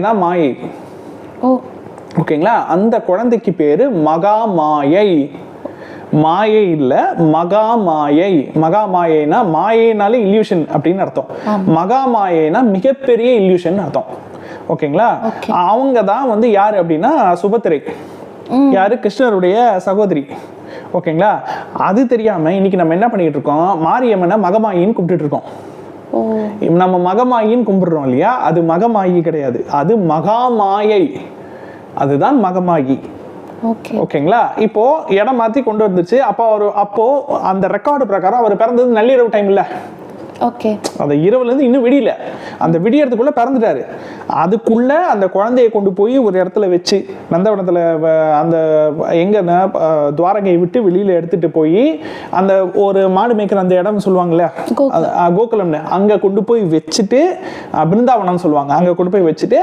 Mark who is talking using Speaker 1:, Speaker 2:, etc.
Speaker 1: தான் மாயை.
Speaker 2: ஓ.
Speaker 1: ஓகேங்களா? அந்த குழந்தைக்கு பேரு மகா மாயை மாயை இல்ல மகா மாயை மகா மாயைனா மாயைனாலே இல்யூஷன் அப்படின்னு அர்த்தம். மகா மாயைனா மிகப்பெரிய இல்யூஷன் அர்த்தம். ஓகேங்களா. அவங்க தான் வந்து யாரு அப்படின்னா சுபத்திரை. யாரு? கிருஷ்ணருடைய சகோதரி. ஓகேங்களா? அது தெரியாம இன்னைக்கு நம்ம என்ன பண்ணிட்டு இருக்கோம்? மாரியம்மனை மகமாயின்னு கூப்பிட்டுட்டு இருக்கோம். நம்ம மகமாயின்னு கும்பிடுறோம் இல்லையா? அது மகமாயி கிடையாது. அது மகாமாயை. அதுதான் மகமாயி.
Speaker 2: ஓகே.
Speaker 1: ஓகேங்களா? இப்போ இடம் மாத்தி கொண்டு வந்துச்சு. அப்போ அவர் அப்போ அந்த ரெக்கார்டு பிரகாரம் அவர் பிறந்தது நள்ளிரவு டைம் இல்ல
Speaker 2: ஓகே
Speaker 1: அந்த இரவுல இருந்து இன்னும் விடியல. அந்த விடியறதுக்குள்ள பிறந்துட்டாரு. அதுக்குள்ள அந்த குழந்தையை கொண்டு போய் ஒரு இடத்துல வச்சு நந்தவனத்துல அந்த எங்கன்னா துவாரகையை விட்டு வெளியில எடுத்துட்டு போய் அந்த ஒரு மாடு மேய்க்கிற அந்த இடம் சொல்லுவாங்கல்ல கோகுலம்னு அங்க கொண்டு போய் வச்சுட்டு அஹ், பிருந்தாவனம் சொல்லுவாங்க. அங்க கொண்டு போய் வச்சுட்டு